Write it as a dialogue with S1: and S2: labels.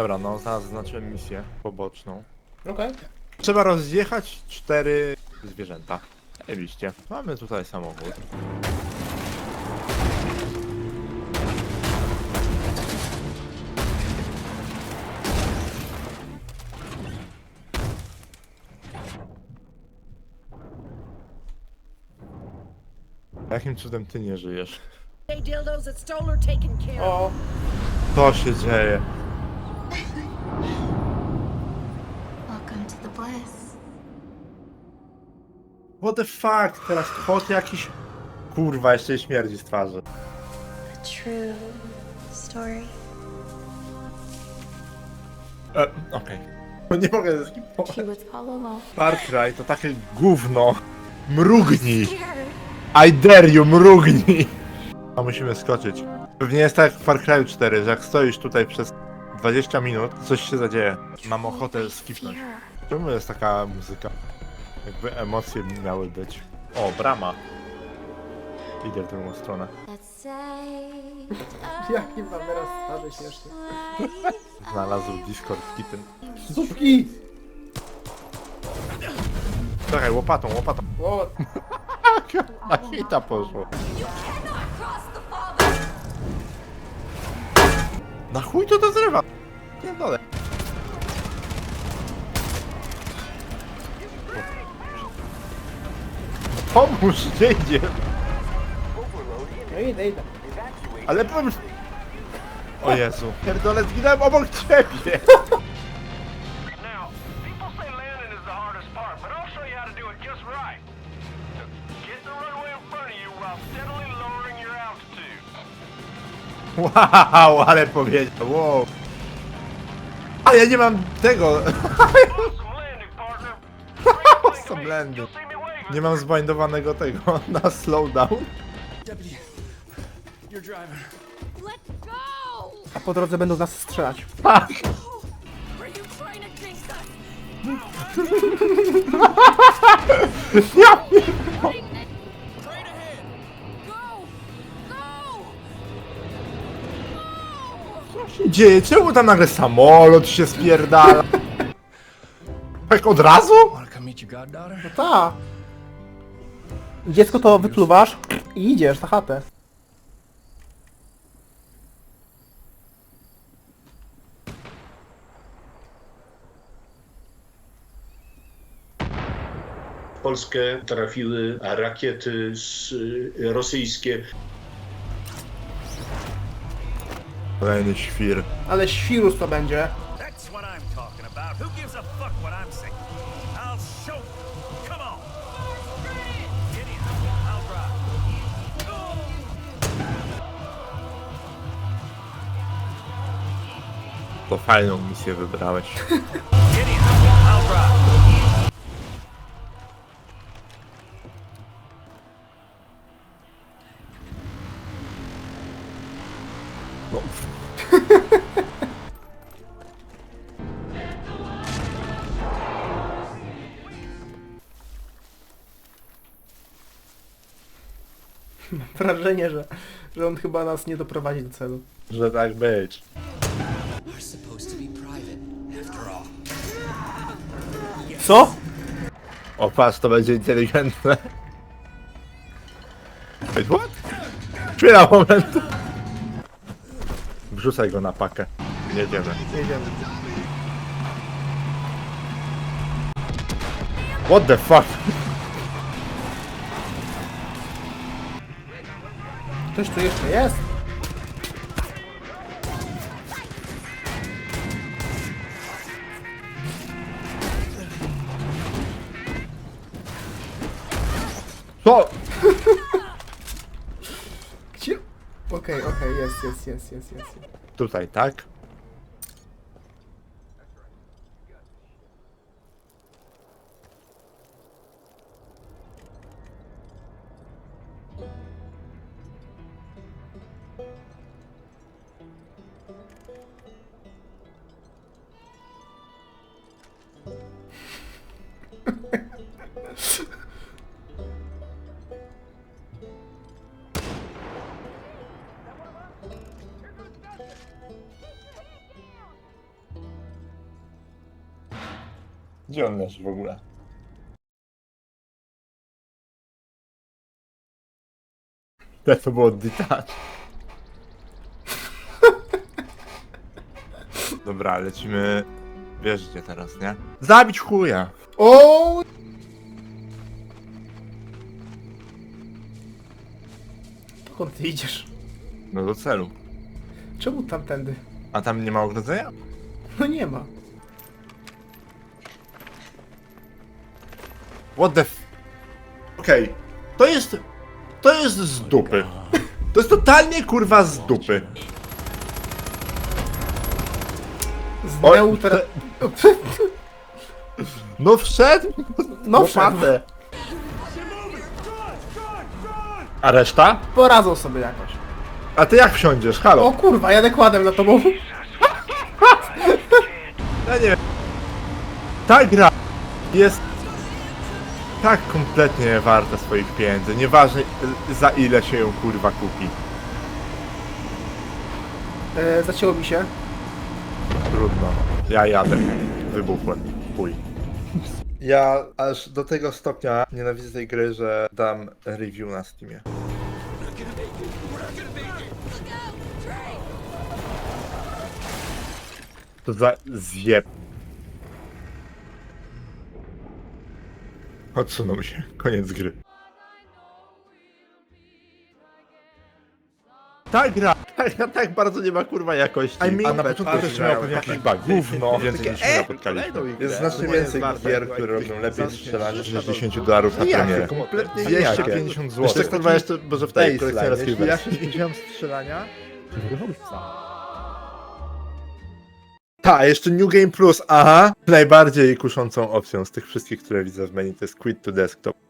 S1: Dobra, no zaznaczyłem misję poboczną.
S2: Okej.
S1: Trzeba rozjechać cztery zwierzęta. Oczywiście. Mamy tutaj samochód. Jakim cudem ty nie żyjesz?
S3: Hey, dildos at Stoller taken care of.
S2: O,
S1: Co się dzieje?
S4: Bliss.
S1: What the fuck? Teraz kot jakiś... Kurwa, jeszcze śmierdzi z twarzy.
S4: A true story.
S1: E, okej. No Nie mogę zeskipować.
S4: He was all alone.
S1: Far Cry to takie gówno. Mrugnij! I dare you, mrugnij! A musimy skoczyć. Pewnie jest tak jak w Far Cry 4, że jak stoisz tutaj przez 20 minut, coś się zadzieje. Mam ochotę skipnąć.
S4: Fear.
S1: Czemu jest taka muzyka? Jakby emocje miały być. O, brama. Idę w drugą stronę.
S2: Jaki mam teraz twarzy śmiesznie.
S1: Znalazł Discord Kitten.
S2: Zupki!
S1: Czekaj, łopatą, łopatą.
S2: O,
S1: Na hita poszło. Na chuj to to zrywa? Nie dole. Pomóż, nie idzie.
S2: no idę, idę.
S1: Ale pomóż. O Jezu. Pierdolę, zginąłem obok ciebie.
S5: Now, people say landing is the hardest part, but I'll show you how to do it just right. Get the runway in front of you while steadily lowering your altitude.
S1: Wow, ale powiedział. Wow. Ale ja nie mam tego.
S5: Awesome landing, partner.
S1: Awesome landing.
S5: You'll see me waving.
S1: Nie mam zbindowanego tego na slowdown.
S3: Go!
S2: A po drodze będą z nas strzelać.
S1: Fuck.
S3: Are you trying to jinx us?
S1: Ja
S3: Straight ahead! Go! Go!
S1: Co się dzieje? Czemu tam nagle samolot się spierdala? Tak od razu?
S2: No ta. Dziecko to wypluwasz i idziesz na chatę.
S6: W Polskę trafiły rakiety z, y, rosyjskie.
S1: Kolejny świr.
S2: Ale świrus to będzie.
S5: That's what I'm talking about. Who gives a
S1: To fajną misję wybrałeś. No.
S2: Wrażenie, że, że on chyba nas nie doprowadzi do celu.
S1: Że tak być.
S2: Co?
S1: O patrz, to będzie inteligentne. Wait, what? Chwila, moment. Wrzucaj go na pakę. Jedziemy.
S2: Jedziemy.
S1: What the fuck?
S2: Ktoś tu jeszcze jest?
S1: Co?
S2: Gdzie? Okej, okej, jest, jest, jest, jest, jest. jest.
S1: Tutaj, tak? Gdzie on leży w ogóle? Jak to było detach? Dobra, lecimy... Wiesz gdzie teraz, nie? Zabić chuja!
S2: O! Dokąd ty idziesz?
S1: No do celu.
S2: Czemu tamtędy?
S1: A tam nie ma ogrodzenia?
S2: No nie ma.
S1: What the f... Okej, to jest... To jest z dupy. To jest totalnie kurwa z dupy.
S2: Z
S1: Oj,
S2: neutra...
S1: No wszedł!
S2: No wszedł.
S1: Łopatę. A reszta?
S2: Poradzą sobie jakoś.
S1: A ty jak wsiądziesz? Halo?
S2: O kurwa, jadę kładem za tobą.
S1: Ja nie wiem. Ta gra jest tak kompletnie warta swoich pieniędzy. Nieważne za ile się ją kurwa kupi.
S2: E, zacięło mi się.
S1: Trudno. Ja jadę. Wybuchłem. Chuj. Ja aż do tego stopnia nienawidzę tej gry, że dam review na Steamie. To za zjeb. Odsunął się. Koniec gry. Ta gra, ta gra tak bardzo nie ma kurwa jakości. A na początku też miał pewnie jakiś bug. Gówno. Więcej niż my napotkaliśmy. Jest znacznie więcej gier, które robią lepiej strzelanie niż 60 dolarów na premierę.
S7: Kompletnie
S1: 250 zł. Jeszcze kurwa jeszcze, może w tej kolekcjonerskiej wersji. Ja się strzelania. Ta, jeszcze New Game Plus, aha! Najbardziej kuszącą opcją z tych wszystkich, które widzę w menu, to jest Quit to Desktop.